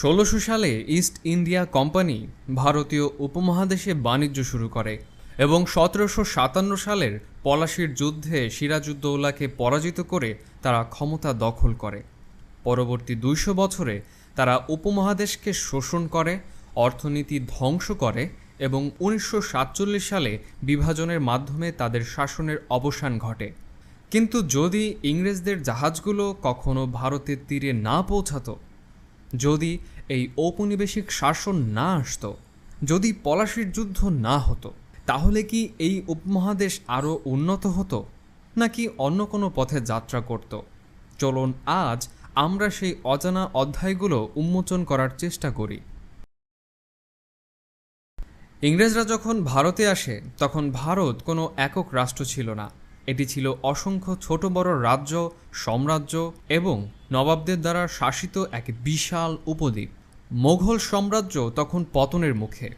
ষোলোশো সালে east India company ভারতীয় উপমহাদেশে বাণিজ্য শুরু করে এবং সতেরোশো সাতান্ন সালের পলাশির যুদ্ধে সিরাজউদ্দৌলাকে পরাজিত করে তারা ক্ষমতা দখল করে। পরবর্তী দুইশো বছরে তারা উপমহাদেশকে শোষণ করে, অর্থনীতি ধ্বংস করে এবং উনিশশো সাতচল্লিশ সালে বিভাজনের মাধ্যমে তাদের শাসনের অবসান ঘটে। কিন্তু যদি ইংরেজদের জাহাজগুলো কখনো ভারতের তীরে না পৌঁছাতো যদি এই ঔপনিবেশিক শাসন না আসতো, যদি পলাশির যুদ্ধ না হতো, তাহলে কি এই উপমহাদেশ আরও উন্নত হতো, নাকি অন্য কোনো পথে যাত্রা করত? চলুন আজ আমরা সেই অজানা অধ্যায়গুলো উন্মোচন করার চেষ্টা করি। ইংরেজরা যখন ভারতে আসে, তখন ভারত কোনো একক রাষ্ট্র ছিল না। এটি ছিল অসংখ্য ছোট বড় রাজ্য, সাম্রাজ্য এবং নবাবদের দ্বারা শাসিত এক বিশাল উপদ্বীপ। মোঘল সাম্রাজ্য তখন পতনের মুখে।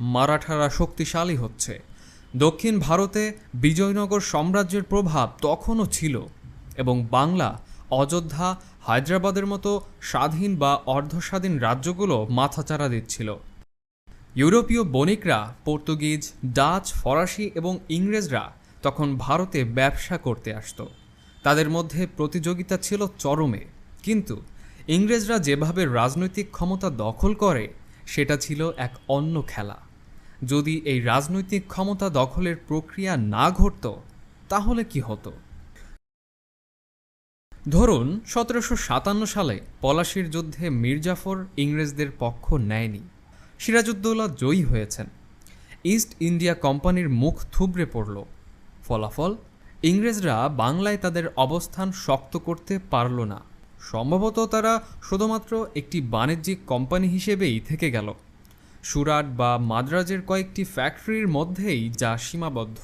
মারাঠারা শক্তিশালী হচ্ছে। দক্ষিণ ভারতে বিজয়নগর সাম্রাজ্যের প্রভাব তখনও ছিল এবং বাংলা, অযোধ্যা, হায়দ্রাবাদের মতো স্বাধীন বা অর্ধস্বাধীন রাজ্যগুলো মাথাচাড়া দিচ্ছিল। ইউরোপীয় বণিকরা, পর্তুগিজ, ডাচ, ফরাসি এবং ইংরেজরা তখন ভারতে ব্যবসা করতে আসত। তাদের মধ্যে প্রতিযোগিতা ছিল চরমে। কিন্তু ইংরেজরা যেভাবে রাজনৈতিক ক্ষমতা দখল করে, সেটা ছিল এক অন্য খেলা। যদি এই রাজনৈতিক ক্ষমতা দখলের প্রক্রিয়া না ঘটত, তাহলে কি হতো? ধরুন, সতেরোশো সাতান্ন সালে পলাশির যুদ্ধে মির্জাফর ইংরেজদের পক্ষ নেয়নি। সিরাজউদ্দৌলা জয়ী হয়েছেন। ইস্ট ইন্ডিয়া কোম্পানির মুখ থুবড়ে পড়ল। ফলাফল? ইংরেজরা বাংলায় তাদের অবস্থান শক্ত করতে পারল না। সম্ভবত তারা শুধুমাত্র একটি বাণিজ্যিক কোম্পানি হিসেবেই থেকে গেল। সুরাট বা মাদ্রাজের কয়েকটি ফ্যাক্টরির মধ্যেই যা সীমাবদ্ধ।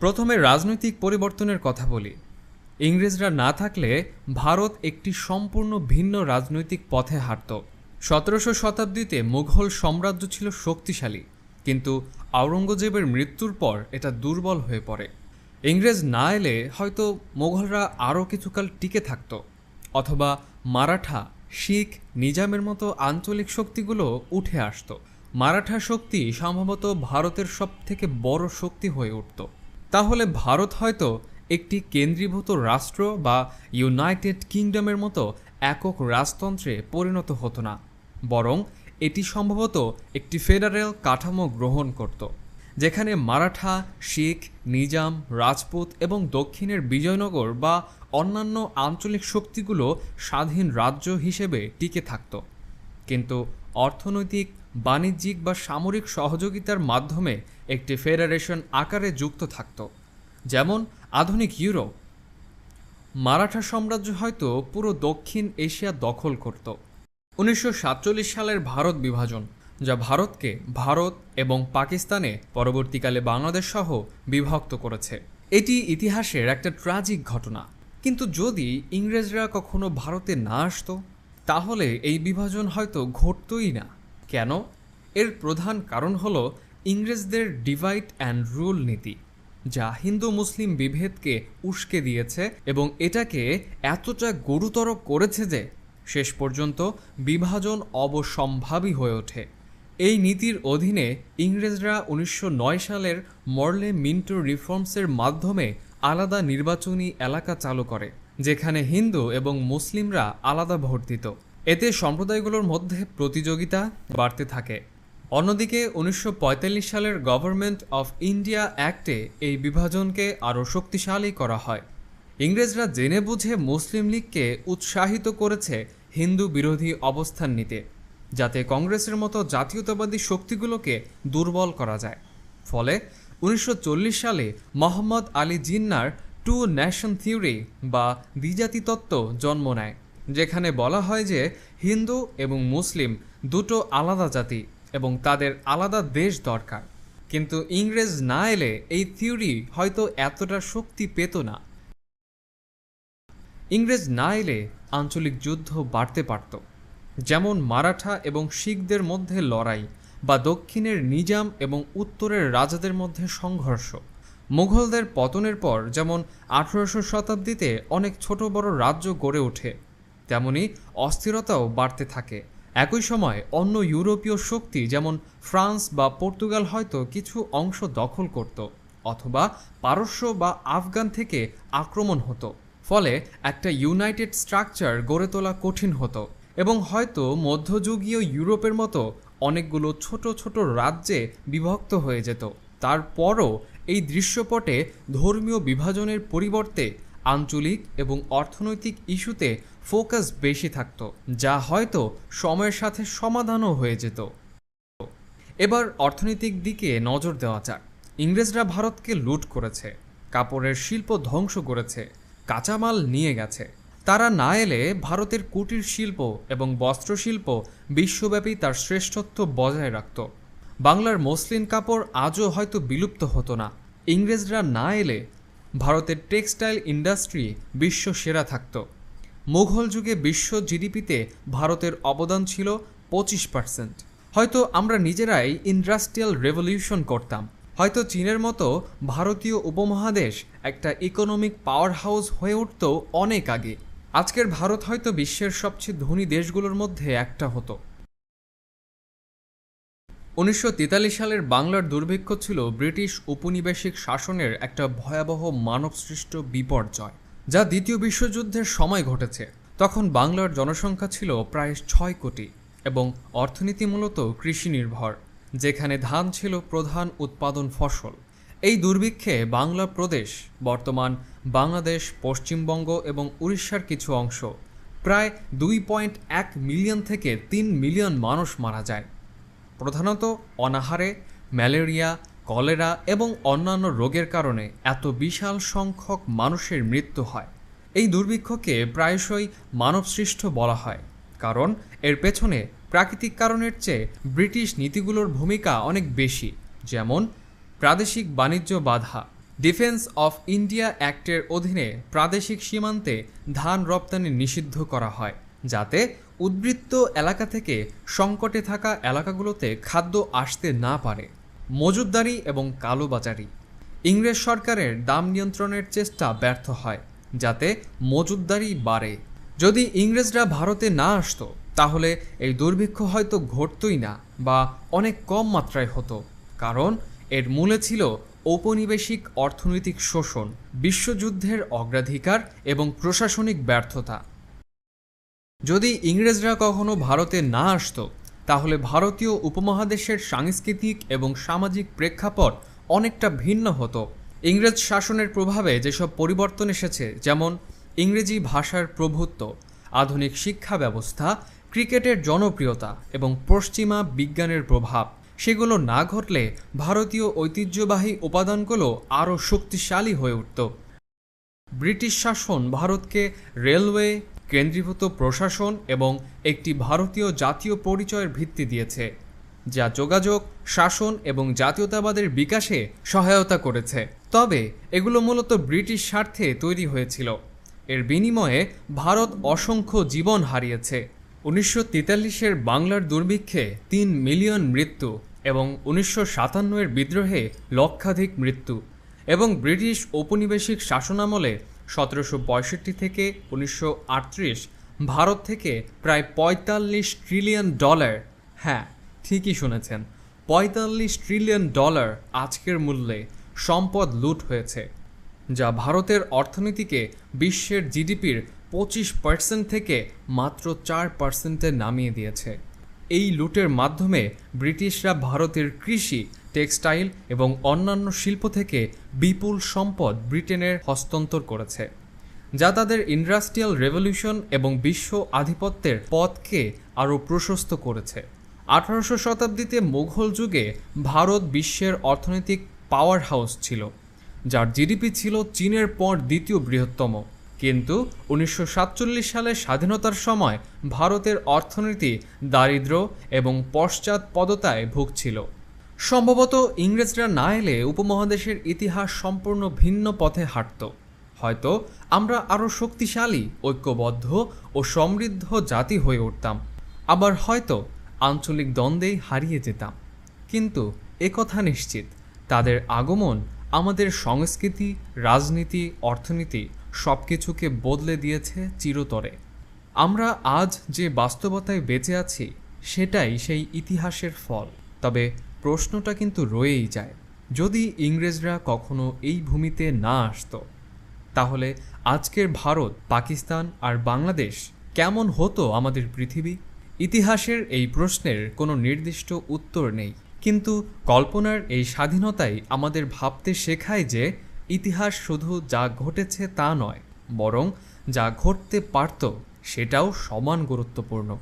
প্রথমে রাজনৈতিক পরিবর্তনের কথা বলি। ইংরেজরা না থাকলে ভারত একটি সম্পূর্ণ ভিন্ন রাজনৈতিক পথে হাঁটত। সতেরোশো শতাব্দীতে মুঘল সাম্রাজ্য ছিল শক্তিশালী, কিন্তু আওরঙ্গজেবের মৃত্যুর পর এটা দুর্বল হয়ে পড়ে। ইংরেজ না এলে হয়তো মোঘলরা আরও কিছুকাল টিকে থাকত। অথবা মারাঠা, শিখ, নিজামের মতো আঞ্চলিক শক্তিগুলো উঠে আসতো। মারাঠা শক্তি সম্ভবত ভারতের সব থেকে বড় শক্তি হয়ে উঠত। তাহলে ভারত হয়তো একটি কেন্দ্রীভূত রাষ্ট্র বা ইউনাইটেড কিংডমের মতো একক রাজতন্ত্রে পরিণত হতো না। বরং এটি সম্ভবত একটি ফেডারেল কাঠামো গ্রহণ করত, যেখানে মারাঠা, শিখ, নিজাম, রাজপুত এবং দক্ষিণের বিজয়নগর বা অন্যান্য আঞ্চলিক শক্তিগুলো স্বাধীন রাজ্য হিসেবে টিকে থাকত। কিন্তু অর্থনৈতিক, বাণিজ্যিক বা সামরিক সহযোগিতার মাধ্যমে একটি ফেডারেশন আকারে যুক্ত থাকত, যেমন আধুনিক ইউরোপ। মারাঠা সাম্রাজ্য হয়তো পুরো দক্ষিণ এশিয়া দখল করত। উনিশশো সাতচল্লিশ সালের ভারত বিভাজন, যা ভারতকে ভারত এবং পাকিস্তানে পরবর্তীকালে বাংলাদেশ সহ বিভক্ত করেছে। এটি ইতিহাসের একটা ট্র্যাজিক ঘটনা। কিন্তু যদি ইংরেজরা কখনো ভারতে না আসতো, তাহলে এই বিভাজন হয়তো ঘটতই না। কেন? এর প্রধান কারণ হলো ইংরেজদের ডিভাইড অ্যান্ড রুল নীতি, যা হিন্দু মুসলিম বিভেদকে উস্কে দিয়েছে এবং এটাকে এতটা গুরুতর করেছে যে শেষ পর্যন্ত বিভাজন অবসম্ভাবী হয়ে ওঠে। এই নীতির অধীনে ইংরেজরা উনিশশো নয় সালের মর্লে মিন্টো রিফর্মসের মাধ্যমে আলাদা নির্বাচনী এলাকা চালু করে, যেখানে হিন্দু এবং মুসলিমরা আলাদা ভোট দিত এতে সম্প্রদায়গুলোর মধ্যে প্রতিযোগিতা বাড়তে থাকে। অন্যদিকে, উনিশশো পঁয়তাল্লিশ সালের গভর্নমেন্ট অফ ইন্ডিয়া অ্যাক্টে এই বিভাজনকে আরও শক্তিশালী করা হয়। ইংরেজরা জেনে বুঝে মুসলিম লীগকে উৎসাহিত করেছে হিন্দু বিরোধী অবস্থান নিতে, যাতে কংগ্রেসের মতো জাতীয়তাবাদী শক্তিগুলোকে দুর্বল করা যায়। ফলে উনিশশো চল্লিশ সালে মোহাম্মদ আলী জিন্নার টু ন্যাশন থিওরি বা দ্বিজাতি তত্ত্ব জন্ম নেয়, যেখানে বলা হয় যে হিন্দু এবং মুসলিম দুটো আলাদা জাতি এবং তাদের আলাদা দেশ দরকার। কিন্তু ইংরেজ না এলে এই থিওরি হয়তো এতটা শক্তি পেত না। ইংরেজ না এলে আঞ্চলিক যুদ্ধ বাড়তে পারত, যেমন মারাঠা এবং শিখদের মধ্যে লড়াই বা দক্ষিণের নিজাম এবং উত্তরের রাজাদের মধ্যে সংঘর্ষ। মুঘলদের পতনের পর যেমন আঠারোশো শতাব্দীতে অনেক ছোট বড় রাজ্য গড়ে ওঠে, তেমনি অস্থিরতাও বাড়তে থাকে। একই সময় অন্য ইউরোপীয় শক্তি যেমন ফ্রান্স বা পর্তুগাল হয়তো কিছু অংশ দখল করত অথবা পারস্য বা আফগান থেকে আক্রমণ হতো, ফলে একটা ইউনাইটেড স্ট্রাকচার গড়ে তোলা কঠিন হতো এবং হয়তো মধ্যযুগীয় ইউরোপের মতো অনেকগুলো ছোট ছোট রাজ্যে বিভক্ত হয়ে যেত। তারপরও এই দৃশ্যপটে ধর্মীয় বিভাজনের পরিবর্তে আঞ্চলিক এবং অর্থনৈতিক ইস্যুতে ফোকাস বেশি থাকত, যা হয়তো সময়ের সাথে সমাধানও হয়ে যেত। এবার অর্থনৈতিক দিকে নজর দেওয়া যাক। ইংরেজরা ভারতকে লুট করেছে, কাপড়ের শিল্প ধ্বংস করেছে, কাঁচামাল নিয়ে গেছে। তারা না এলে ভারতের কুটির শিল্প এবং বস্ত্রশিল্প বিশ্বব্যাপী তার শ্রেষ্ঠত্ব বজায় রাখত। বাংলার মসলিন কাপড় আজও হয়তো বিলুপ্ত হতো না। ইংরেজরা না এলে ভারতের টেক্সটাইল ইন্ডাস্ট্রি বিশ্ব সেরা থাকত। মুঘল যুগে বিশ্ব জিডিপিতে ভারতের অবদান ছিল পঁচিশ পার্সেন্ট। হয়তো আমরা নিজেরাই ইন্ডাস্ট্রিয়াল রেভলিউশন করতাম। হয়তো চীনের মতো ভারতীয় উপমহাদেশ একটা ইকোনমিক পাওয়ার হাউস হয়ে উঠত অনেক আগে। আজকের ভারত হয়তো বিশ্বের সবচেয়ে ধনী দেশগুলোর মধ্যে একটা হতো। উনিশশো তেতাল্লিশ সালের বাংলার দুর্ভিক্ষ ছিল ব্রিটিশ উপনিবেশিক শাসনের একটা ভয়াবহ মানবসৃষ্ট বিপর্যয়, যা দ্বিতীয় বিশ্বযুদ্ধের সময় ঘটেছে। তখন বাংলার জনসংখ্যা ছিল প্রায় ছয় কোটি এবং অর্থনীতি মূলত কৃষি নির্ভর, যেখানে ধান ছিল প্রধান উৎপাদন ফসল। এই দুর্ভিক্ষে বাংলা প্রদেশ বর্তমান বাংলাদেশ, পশ্চিমবঙ্গ এবং উড়িষ্যার কিছু অংশ। প্রায় দুই পয়েন্ট এক মিলিয়ন থেকে তিন মিলিয়ন মানুষ মারা যায়। প্রধানত অনাহারে, ম্যালেরিয়া, কলেরা এবং অন্যান্য রোগের কারণে এত বিশাল সংখ্যক মানুষের মৃত্যু হয়। এই দুর্ভিক্ষকে প্রায়শই মানবসৃষ্ট বলা হয়, কারণ এর পেছনে প্রাকৃতিক কারণের চেয়ে ব্রিটিশ নীতিগুলোর ভূমিকা অনেক বেশি, যেমন প্রাদেশিক বাণিজ্য বাধা। ডিফেন্স অফ ইন্ডিয়া অ্যাক্টের অধীনে প্রাদেশিক সীমান্তে ধান রপ্তানি নিষিদ্ধ করা হয়, যাতে উদ্বৃত্ত এলাকা থেকে সংকটে থাকা এলাকাগুলোতে খাদ্য আসতে না পারে। মজুদদারি এবং কালোবাজারি। ইংরেজ সরকারের দাম নিয়ন্ত্রণের চেষ্টা ব্যর্থ হয়, যাতে মজুদদারি বাড়ে। যদি ইংরেজরা ভারতে না আসতো, তাহলে এই দুর্ভিক্ষ হয়তো ঘটতই না বা অনেক কম মাত্রায় হতো, কারণ এর মূলে ছিল ঔপনিবেশিক অর্থনৈতিক শোষণ, বিশ্বযুদ্ধের অগ্রাধিকার এবং প্রশাসনিক ব্যর্থতা। যদি ইংরেজরা কখনো ভারতে না আসতো, তাহলে ভারতীয় উপমহাদেশের সাংস্কৃতিক এবং সামাজিক প্রেক্ষাপট অনেকটা ভিন্ন হতো। ইংরেজ শাসনের প্রভাবে যেসব পরিবর্তন এসেছে, যেমন ইংরেজি ভাষার প্রভুত্ব, আধুনিক শিক্ষা ব্যবস্থা, ক্রিকেটের জনপ্রিয়তা এবং পশ্চিমা বিজ্ঞানের প্রভাব সেগুলো না ঘটলে ভারতীয় ঐতিহ্যবাহী উপাদানগুলো আরও শক্তিশালী হয়ে উঠত। ব্রিটিশ শাসন ভারতকে রেলওয়ে, কেন্দ্রীভূত প্রশাসন এবং একটি ভারতীয় জাতীয় পরিচয়ের ভিত্তি দিয়েছে, যা যোগাযোগ, শাসন এবং জাতীয়তাবাদের বিকাশে সহায়তা করেছে। তবে এগুলো মূলত ব্রিটিশ স্বার্থে তৈরি হয়েছিল। এর বিনিময়ে ভারত অসংখ্য জীবন হারিয়েছে। উনিশশো তেতাল্লিশের বাংলার দুর্ভিক্ষে তিন মিলিয়ন মৃত্যু এবং উনিশশো সাতান্নের বিদ্রোহে লক্ষাধিক মৃত্যু এবং ব্রিটিশ ঔপনিবেশিক শাসনামলে সতেরোশো পঁয়ষট্টি থেকে উনিশশো আটত্রিশ ভারত থেকে প্রায় পঁয়তাল্লিশ ট্রিলিয়ন ডলার হ্যাঁ ঠিকই শুনেছেন, পঁয়তাল্লিশ ট্রিলিয়ন ডলার আজকের মূল্যে সম্পদ লুট হয়েছে, যা ভারতের অর্থনীতিকে বিশ্বের জিডিপির পঁচিশ পার্সেন্ট থেকে মাত্র চার পার্সেন্টে নামিয়ে দিয়েছে। এই লুটের মাধ্যমে ব্রিটিশরা ভারতের কৃষি, টেক্সটাইল এবং অন্যান্য শিল্প থেকে বিপুল সম্পদ ব্রিটেনের হস্তান্তর করেছে। যা তাদের ইন্ডাস্ট্রিয়াল রেভলিউশন এবং বিশ্ব আধিপত্যের পথকে আরও প্রশস্ত করেছে। আঠারোশো শতাব্দীতে মুঘল যুগে ভারত বিশ্বের অর্থনৈতিক পাওয়ার হাউস ছিল, যার জিডিপি ছিল চীনের পর দ্বিতীয় বৃহত্তম। কিন্তু উনিশশো সালের স্বাধীনতার সময় ভারতের অর্থনীতি দারিদ্র এবং পশ্চাৎপদতায় ভুগছিল। সম্ভবত ইংরেজরা না এলে উপমহাদেশের ইতিহাস সম্পূর্ণ ভিন্ন পথে হাঁটত। হয়তো আমরা আরও শক্তিশালী, ঐক্যবদ্ধ ও সমৃদ্ধ জাতি হয়ে উঠতাম। আবার হয়তো আঞ্চলিক দ্বন্দ্বেই হারিয়ে যেতাম। কিন্তু একথা নিশ্চিত, তাদের আগমন আমাদের সংস্কৃতি, রাজনীতি, অর্থনীতি সব কিছুকে বদলে দিয়েছে চিরতরে। আমরা আজ যে বাস্তবতায় বেঁচে আছি, সেটাই সেই ইতিহাসের ফল। তবে প্রশ্নটা কিন্তু রয়েই যায়, যদি ইংরেজরা কখনো এই ভূমিতে না আসতো, তাহলে আজকের ভারত, পাকিস্তান আর বাংলাদেশ কেমন হতো আমাদের পৃথিবী? ইতিহাসের এই প্রশ্নের কোনো নির্দিষ্ট উত্তর নেই। কিন্তু কল্পনার এই স্বাধীনতাই আমাদের ভাবতে শেখায় যে ইতিহাস শুধু যা ঘটেছে তা নয়, বরং যা ঘটতে পারত সেটাও সমান গুরুত্বপূর্ণ।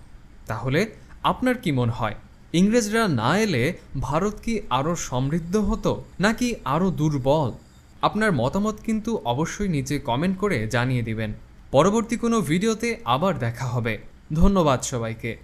তাহলে আপনার কি মনে হয়, ইংরেজরা না এলে ভারত কি আরও সমৃদ্ধ হতো, নাকি আরও দুর্বল? আপনার মতামত কিন্তু অবশ্যই নিচে কমেন্ট করে জানিয়ে দিবেন। পরবর্তী কোনো ভিডিওতে আবার দেখা হবে। ধন্যবাদ সবাইকে।